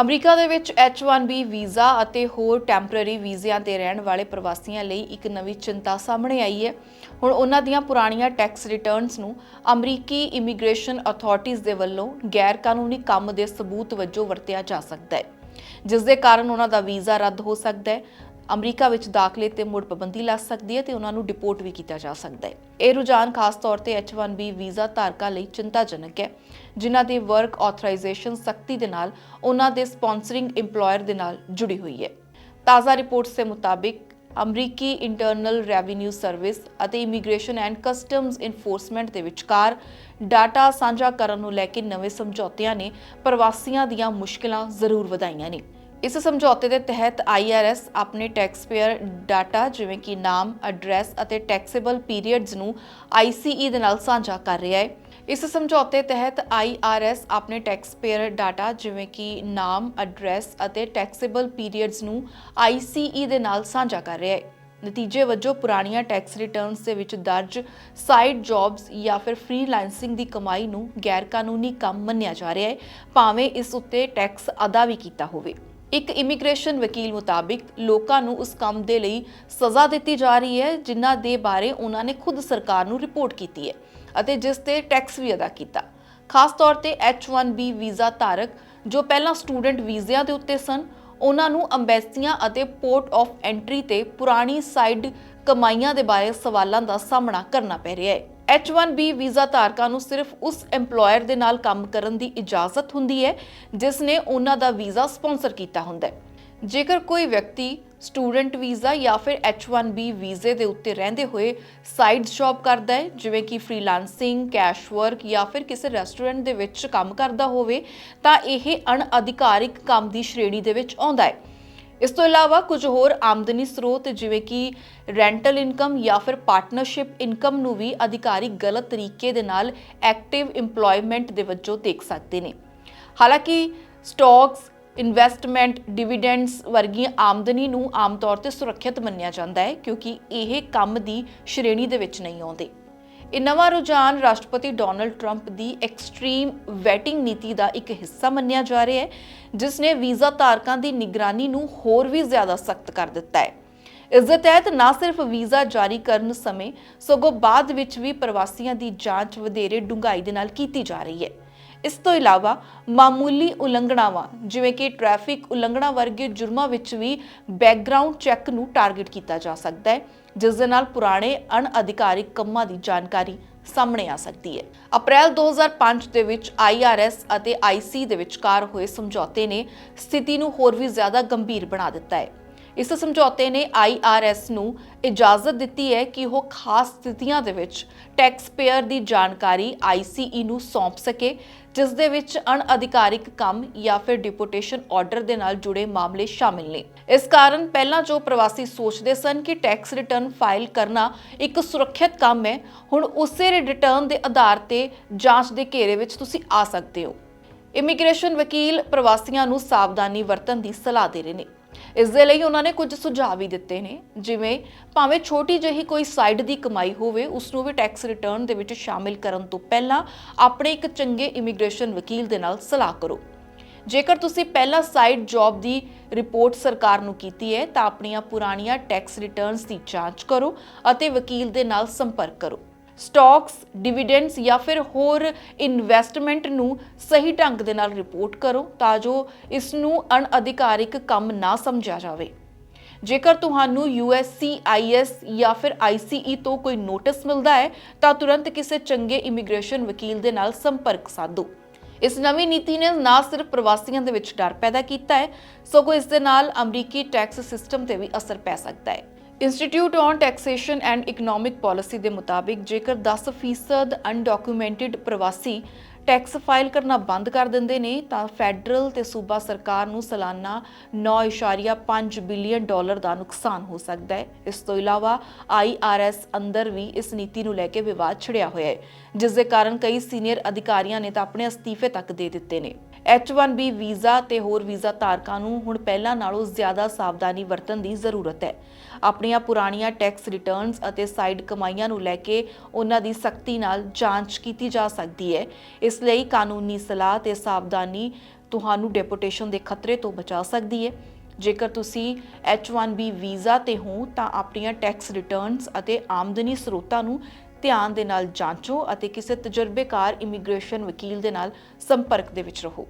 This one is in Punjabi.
ਅਮਰੀਕਾ ਦੇ ਵਿੱਚ H1B ਵੀਜ਼ਾ ਅਤੇ ਹੋਰ ਟੈਂਪਰੇਰੀ ਵੀਜ਼ਿਆਂ ਤੇ ਰਹਿਣ ਵਾਲੇ ਪ੍ਰਵਾਸੀਆਂ ਲਈ ਇੱਕ ਨਵੀਂ ਚਿੰਤਾ ਸਾਹਮਣੇ ਆਈ ਹੈ। ਹੁਣ ਉਹਨਾਂ ਦੀਆਂ ਪੁਰਾਣੀਆਂ ਟੈਕਸ ਰਿਟਰਨਸ ਨੂੰ ਅਮਰੀਕੀ ਇਮੀਗ੍ਰੇਸ਼ਨ ਅਥਾਰਟੀਆਂ ਦੇ ਵੱਲੋਂ ਗੈਰ ਕਾਨੂੰਨੀ ਕੰਮ ਦੇ ਸਬੂਤ ਵਜੋਂ ਵਰਤਿਆ ਜਾ ਸਕਦਾ ਹੈ, ਜਿਸ ਦੇ ਕਾਰਨ ਉਹਨਾਂ ਦਾ ਵੀਜ਼ਾ ਰੱਦ ਹੋ ਸਕਦਾ ਹੈ। ਅਮਰੀਕਾ ਵਿੱਚ ਦਾਖਲੇ ਤੇ ਮੁੜ ਪਾਬੰਦੀ ਲੱਗ ਸਕਦੀ ਹੈ ਤੇ ਉਹਨਾਂ ਨੂੰ ਡਿਪੋਰਟ ਵੀ ਕੀਤਾ ਜਾ ਸਕਦਾ ਹੈ। ਇਹ ਰੁਝਾਨ ਖਾਸ ਤੌਰ ਤੇ H1B ਵੀਜ਼ਾ ਧਾਰਕਾਂ ਲਈ ਚਿੰਤਾਜਨਕ ਹੈ, ਜਿਨ੍ਹਾਂ ਦੀ ਵਰਕ ਆਥੋਰਾਈਜੇਸ਼ਨ ਸਖਤੀ ਦੇ ਨਾਲ ਉਹਨਾਂ ਦੇ ਸਪਾਂਸਰਿੰਗ EMPLOYER ਦੇ ਨਾਲ ਜੁੜੀ ਹੋਈ ਹੈ। ਤਾਜ਼ਾ ਰਿਪੋਰਟਸ ਦੇ ਮੁਤਾਬਿਕ, ਅਮਰੀਕੀ ਇੰਟਰਨਲ ਰੈਵਨਿਊ ਸਰਵਿਸ ਅਤੇ ਇਮੀਗ੍ਰੇਸ਼ਨ ਐਂਡ ਕਸਟਮਜ਼ ਇਨਫੋਰਸਮੈਂਟ ਦੇ ਵਿਚਕਾਰ ਡਾਟਾ ਸਾਂਝਾ ਕਰਨ ਨੂੰ ਲੈ ਕੇ ਨਵੇਂ ਸਮਝੌਤਿਆਂ ਨੇ ਪ੍ਰਵਾਸੀਆਂ ਦੀਆਂ ਮੁਸ਼ਕਲਾਂ ਜ਼ਰੂਰ ਵਧਾਈਆਂ ਨੇ। ਇਸ ਸਮਝੌਤੇ ਦੇ ਤਹਿਤ IRS ਆਪਣੇ ਟੈਕਸਪੇਅਰ ਡਾਟਾ ਜਿਵੇਂ ਕਿ ਨਾਮ, ਐਡਰੈਸ ਅਤੇ ਟੈਕਸੇਬਲ ਪੀਰੀਅਡਸ ਨੂੰ ICE ਦੇ ਨਾਲ ਸਾਂਝਾ ਕਰ ਰਿਹਾ ਹੈ। ਇਸ ਸਮਝੌਤੇ ਤਹਿਤ IRS ਆਪਣੇ ਟੈਕਸ ਪੇਅਰ ਡਾਟਾ ਜਿਵੇਂ ਕਿ ਨਾਮ, ਐਡਰੈਸ ਅਤੇ ਟੈਕਸੇਬਲ ਪੀਰੀਅਡਸ ਨੂੰ ICE ਦੇ ਨਾਲ ਸਾਂਝਾ ਕਰ ਰਿਹਾ ਹੈ। ਨਤੀਜੇ ਵਜੋਂ ਪੁਰਾਣੀਆਂ ਟੈਕਸ ਰਿਟਰਨਸ ਦੇ ਵਿੱਚ ਦਰਜ ਸਾਈਡ ਜੌਬਸ ਜਾਂ ਫਿਰ ਫ੍ਰੀਲਾਂਸਿੰਗ ਦੀ ਕਮਾਈ ਨੂੰ ਗੈਰ ਕਾਨੂੰਨੀ ਕੰਮ ਮੰਨਿਆ ਜਾ ਰਿਹਾ ਹੈ ਭਾਵੇਂ ਇਸ ਉੱਤੇ ਟੈਕਸ ਅਦਾ ਵੀ ਕੀਤਾ ਹੋਵੇ। ਇੱਕ ਇਮੀਗ੍ਰੇਸ਼ਨ ਵਕੀਲ ਮੁਤਾਬਿਕ ਲੋਕਾਂ ਨੂੰ ਉਸ ਕੰਮ ਦੇ ਲਈ ਸਜ਼ਾ ਦਿੱਤੀ ਜਾ ਰਹੀ ਹੈ, ਜਿਨ੍ਹਾਂ ਦੇ ਬਾਰੇ ਉਹਨਾਂ ਨੇ ਖੁਦ ਸਰਕਾਰ ਨੂੰ ਰਿਪੋਰਟ ਕੀਤੀ ਹੈ ਅਤੇ ਜਿਸ ਤੇ ਟੈਕਸ ਵੀ ਅਦਾ ਕੀਤਾ। ਖਾਸ ਤੌਰ ਤੇ H1B ਵੀਜ਼ਾ ਧਾਰਕ ਜੋ ਪਹਿਲਾਂ ਸਟੂਡੈਂਟ ਵੀਜ਼ਿਆਂ ਦੇ ਉੱਤੇ ਸਨ, ਉਹਨਾਂ ਨੂੰ ਅੰਬੈਸੀਆਂ ਅਤੇ ਪੋਰਟ ਆਫ ਐਂਟਰੀ ਤੇ ਪੁਰਾਣੀ ਸਾਈਡ ਕਮਾਈਆਂ ਦੇ ਬਾਰੇ ਸਵਾਲਾਂ ਦਾ ਸਾਹਮਣਾ ਕਰਨਾ ਪੈ ਰਿਹਾ ਹੈ। H1B ਵੀਜ਼ਾ ਧਾਰਕਾਂ ਨੂੰ ਸਿਰਫ ਉਸ EMPLOYER ਦੇ ਨਾਲ ਕੰਮ ਕਰਨ ਦੀ ਇਜਾਜ਼ਤ ਹੁੰਦੀ ਹੈ, ਜਿਸ ਨੇ ਉਹਨਾਂ ਦਾ ਵੀਜ਼ਾ ਸਪਾਂਸਰ ਕੀਤਾ ਹੁੰਦਾ ਹੈ। ਜੇਕਰ ਕੋਈ ਵਿਅਕਤੀ ਸਟੂਡੈਂਟ ਵੀਜ਼ਾ ਜਾਂ ਫਿਰ H1B ਵੀਜ਼ੇ ਦੇ ਉੱਤੇ ਰਹਿੰਦੇ ਹੋਏ ਸਾਈਡ ਜੌਬ ਕਰਦਾ ਹੈ, ਜਿਵੇਂ ਕਿ ਫ੍ਰੀਲਾਂਸਿੰਗ ਕੈਸ਼ ਵਰਕ ਜਾਂ ਫਿਰ ਕਿਸੇ ਰੈਸਟੋਰੈਂਟ ਦੇ ਵਿੱਚ ਕੰਮ ਕਰਦਾ ਹੋਵੇ, ਤਾਂ ਇਹ ਅਣਅਧਿਕਾਰਿਕ ਕੰਮ ਦੀ ਸ਼੍ਰੇਣੀ ਦੇ ਵਿੱਚ ਆਉਂਦਾ ਹੈ। ਇਸ ਤੋਂ ਇਲਾਵਾ ਕੁਝ ਹੋਰ ਆਮਦਨੀ ਸਰੋਤ, ਜਿਵੇਂ ਕਿ ਰੈਂਟਲ ਇਨਕਮ ਜਾਂ ਫਿਰ ਪਾਰਟਨਰਸ਼ਿਪ ਇਨਕਮ ਨੂੰ ਵੀ ਅਧਿਕਾਰੀ ਗਲਤ ਤਰੀਕੇ ਦੇ ਨਾਲ ਐਕਟਿਵ EMPLOYMENT ਦੇ ਵਜੋਂ ਦੇਖ ਸਕਦੇ ਨੇ। ਹਾਲਾਂਕਿ ਸਟਾਕਸ ਇਨਵੈਸਟਮੈਂਟ ਡਿਵੀਡੈਂਡਸ ਵਰਗੀਆਂ ਆਮਦਨੀ ਨੂੰ ਆਮ ਤੌਰ ਤੇ ਸੁਰੱਖਿਅਤ ਮੰਨਿਆ ਜਾਂਦਾ ਹੈ, ਕਿਉਂਕਿ ਇਹ ਕੰਮ ਦੀ ਸ਼੍ਰੇਣੀ ਦੇ ਵਿੱਚ ਨਹੀਂ ਆਉਂਦੇ। ਇਹ ਨਵਾਂ ਰੁਝਾਨ ਰਾਸ਼ਟਰਪਤੀ ਡੋਨਲਡ ਟਰੰਪ ਦੀ ਐਕਸਟ੍ਰੀਮ ਵੈਟਿੰਗ ਨੀਤੀ ਦਾ ਇੱਕ ਹਿੱਸਾ ਮੰਨਿਆ ਜਾ ਰਿਹਾ ਹੈ, ਜਿਸ ਨੇ ਵੀਜ਼ਾ ਧਾਰਕਾਂ ਦੀ ਨਿਗਰਾਨੀ ਨੂੰ ਹੋਰ ਵੀ ਜ਼ਿਆਦਾ ਸਖਤ ਕਰ ਦਿੱਤਾ ਹੈ। ਇਸ ਦੇ ਤਹਿਤ ਨਾ ਸਿਰਫ ਵੀਜ਼ਾ ਜਾਰੀ ਕਰਨ ਸਮੇਂ, ਸਗੋਂ ਬਾਅਦ ਵਿੱਚ ਵੀ ਪ੍ਰਵਾਸੀਆਂ ਦੀ ਜਾਂਚ ਵਧੇਰੇ ਡੂੰਘਾਈ ਦੇ ਨਾਲ ਕੀਤੀ ਜਾ ਰਹੀ ਹੈ। ਇਸ ਤੋਂ ਇਲਾਵਾ ਮਾਮੂਲੀ ਉਲੰਘਣਾਵਾਂ, ਜਿਵੇਂ ਕਿ ਟ੍ਰੈਫਿਕ ਉਲੰਘਣਾ ਵਰਗੇ ਜੁਰਮਾਂ ਵਿੱਚ ਵੀ ਬੈਕਗ੍ਰਾਉਂਡ ਚੈੱਕ ਨੂੰ ਟਾਰਗੇਟ ਕੀਤਾ ਜਾ ਸਕਦਾ ਹੈ ਜਿਸ ਦੇ ਨਾਲ ਪੁਰਾਣੇ ਅਣਅਧਿਕਾਰਿਕ ਕੰਮਾਂ ਦੀ ਜਾਣਕਾਰੀ ਸਾਹਮਣੇ ਆ ਸਕਦੀ ਹੈ। ਅਪ੍ਰੈਲ 2005 ਦੇ ਵਿੱਚ IRS ਅਤੇ IC ਦੇ ਵਿਚਕਾਰ ਹੋਏ ਸਮਝੌਤੇ ਨੇ ਸਥਿਤੀ ਨੂੰ ਹੋਰ ਵੀ ਜ਼ਿਆਦਾ ਗੰਭੀਰ ਬਣਾ ਦਿੱਤਾ ਹੈ। ਇਸ ਸਮਝੌਤੇ ਨੇ IRS ਨੂੰ ਇਜਾਜ਼ਤ ਦਿੱਤੀ ਹੈ ਕਿ ਉਹ ਖਾਸ ਸਥਿਤੀਆਂ ਦੇ ਵਿੱਚ ਟੈਕਸ ਪੇਅਰ ਦੀ ਜਾਣਕਾਰੀ ICE ਨੂੰ ਸੌਂਪ ਸਕੇ ਜਿਸ ਦੇ ਵਿੱਚ ਅਣਅਧਿਕਾਰਿਕ ਕੰਮ ਜਾਂ ਫਿਰ ਡਿਪੋਟੇਸ਼ਨ ਆਰਡਰ ਦੇ ਨਾਲ ਜੁੜੇ ਮਾਮਲੇ ਸ਼ਾਮਿਲ ਨੇ। ਇਸ ਕਾਰਨ ਪਹਿਲਾਂ ਜੋ ਪ੍ਰਵਾਸੀ ਸੋਚਦੇ ਸਨ ਕਿ ਟੈਕਸ ਰਿਟਰਨ ਫਾਈਲ ਕਰਨਾ ਇੱਕ ਸੁਰੱਖਿਅਤ ਕੰਮ ਹੈ, ਹੁਣ ਉਸੇ ਰਿਟਰਨ ਦੇ ਆਧਾਰ ਤੇ ਜਾਂਚ ਦੇ ਘੇਰੇ ਵਿੱਚ ਤੁਸੀਂ ਆ ਸਕਦੇ ਹੋ। ਇਮੀਗ੍ਰੇਸ਼ਨ ਵਕੀਲ ਪ੍ਰਵਾਸੀਆਂ ਨੂੰ ਸਾਵਧਾਨੀ ਵਰਤਣ ਦੀ ਸਲਾਹ ਦੇ ਰਹੇ ਨੇ। ਇਸ ਦੇ ਲਈ ਉਹਨਾਂ ਨੇ ਕੁਝ ਸੁਝਾਅ ਵੀ ਦਿੱਤੇ ਨੇ, ਜਿਵੇਂ ਭਾਵੇਂ ਛੋਟੀ ਜਿਹੀ ਕੋਈ ਸਾਈਡ ਦੀ ਕਮਾਈ ਹੋਵੇ ਉਸ ਨੂੰ ਵੀ ਟੈਕਸ ਰਿਟਰਨ ਦੇ ਵਿੱਚ ਸ਼ਾਮਿਲ ਕਰਨ ਤੋਂ ਪਹਿਲਾਂ ਆਪਣੇ ਇੱਕ ਚੰਗੇ ਇਮੀਗ੍ਰੇਸ਼ਨ ਵਕੀਲ ਦੇ ਨਾਲ ਸਲਾਹ ਕਰੋ। ਜੇਕਰ ਤੁਸੀਂ ਪਹਿਲਾਂ ਸਾਈਡ ਜੌਬ ਦੀ ਰਿਪੋਰਟ ਸਰਕਾਰ ਨੂੰ ਕੀਤੀ ਹੈ, ਤਾਂ ਆਪਣੀਆਂ ਪੁਰਾਣੀਆਂ ਟੈਕਸ ਰਿਟਰਨਸ ਦੀ ਜਾਂਚ ਕਰੋ ਅਤੇ ਵਕੀਲ ਦੇ ਨਾਲ ਸੰਪਰਕ ਕਰੋ। ਸਟਾਕਸ, ਡਿਵੀਡੈਂਡਸ ਜਾਂ ਫਿਰ ਹੋਰ ਇਨਵੈਸਟਮੈਂਟ ਨੂੰ ਸਹੀ ਢੰਗ ਦੇ ਨਾਲ ਰਿਪੋਰਟ ਕਰੋ ਤਾਂ ਜੋ ਇਸ ਨੂੰ ਅਣਅਧਿਕਾਰਿਕ ਕੰਮ ਨਾ ਸਮਝਿਆ ਜਾਵੇ। ਜੇਕਰ ਤੁਹਾਨੂੰ USCIS ਜਾਂ ਫਿਰ ICE ਤੋਂ ਕੋਈ ਨੋਟਿਸ ਮਿਲਦਾ ਹੈ, ਤਾਂ ਤੁਰੰਤ ਕਿਸੇ ਚੰਗੇ ਇਮੀਗ੍ਰੇਸ਼ਨ ਵਕੀਲ ਦੇ ਨਾਲ ਸੰਪਰਕ ਸਾਧੋ। ਇਸ ਨਵੀਂ ਨੀਤੀ ਨੇ ਨਾ ਸਿਰਫ ਪ੍ਰਵਾਸੀਆਂ ਦੇ ਵਿੱਚ ਡਰ ਪੈਦਾ ਕੀਤਾ ਹੈ, ਸਗੋਂ ਇਸ ਦੇ ਨਾਲ ਅਮਰੀਕੀ ਟੈਕਸ ਸਿਸਟਮ ਤੇ ਵੀ ਅਸਰ ਪੈ ਸਕਦਾ ਹੈ। Institute on taxation and economic policy ਦੇ ਮੁਤਾਬਿਕ ਜੇਕਰ 10% ਅਨਡਾਕੂਮੈਂਟਡ ਪ੍ਰਵਾਸੀ ਟੈਕਸ ਫਾਈਲ ਕਰਨਾ ਬੰਦ ਕਰ ਦਿੰਦੇ ਨੇ, ਤਾਂ ਫੈਡਰਲ ਤੇ ਸੂਬਾ ਸਰਕਾਰ ਨੂੰ ਸਾਲਾਨਾ 9.5 ਬਿਲੀਅਨ ਡਾਲਰ ਦਾ ਨੁਕਸਾਨ ਹੋ ਸਕਦਾ ਹੈ। ਇਸ ਤੋਂ ਇਲਾਵਾ IRS ਅੰਦਰ ਵੀ ਇਸ ਨੀਤੀ ਨੂੰ ਲੈ ਕੇ ਵਿਵਾਦ ਛਿੜਿਆ ਹੋਇਆ ਹੈ, ਜਿਸ ਦੇ ਕਾਰਨ ਕਈ ਸੀਨੀਅਰ ਅਧਿਕਾਰੀਆਂ ਨੇ ਤਾਂ ਆਪਣੇ ਅਸਤੀਫੇ ਤੱਕ ਦੇ ਦਿੱਤੇ ਨੇ। H1B ਵੀਜ਼ਾ ਤੇ ਹੋਰ ਵੀਜ਼ਾ ਧਾਰਕਾਂ ਨੂੰ ਹੁਣ ਪਹਿਲਾਂ ਨਾਲੋਂ ਜ਼ਿਆਦਾ ਸਾਵਧਾਨੀ ਵਰਤਣ ਦੀ ਜ਼ਰੂਰਤ ਹੈ। ਆਪਣੀਆਂ ਪੁਰਾਣੀਆਂ ਟੈਕਸ ਰਿਟਰਨਸ ਅਤੇ ਸਾਈਡ ਕਮਾਈਆਂ ਨੂੰ ਲੈ ਕੇ ਉਹਨਾਂ ਦੀ ਸਖਤੀ ਨਾਲ ਜਾਂਚ ਕੀਤੀ ਜਾ ਸਕਦੀ ਹੈ। ਇਸ ਲਈ ਕਾਨੂੰਨੀ ਸਲਾਹ ਤੇ ਸਾਵਧਾਨੀ ਤੁਹਾਨੂੰ ਡਿਪੋਰਟੇਸ਼ਨ ਦੇ ਖਤਰੇ ਤੋਂ ਬਚਾ ਸਕਦੀ ਹੈ। ਜੇਕਰ ਤੁਸੀਂ H1B ਵੀਜ਼ਾ ਤੇ ਹੋ, ਤਾਂ ਆਪਣੀਆਂ ਟੈਕਸ ਰਿਟਰਨਸ ਅਤੇ ਆਮਦਨੀ ਸਰੋਤਾਂ ਨੂੰ ਧਿਆਨ ਦੇ ਨਾਲ ਜਾਂਚੋ ਅਤੇ ਕਿਸੇ ਤਜਰਬੇਕਾਰ ਇਮੀਗ੍ਰੇਸ਼ਨ ਵਕੀਲ ਦੇ ਨਾਲ ਸੰਪਰਕ ਦੇ ਵਿੱਚ ਰਹੋ।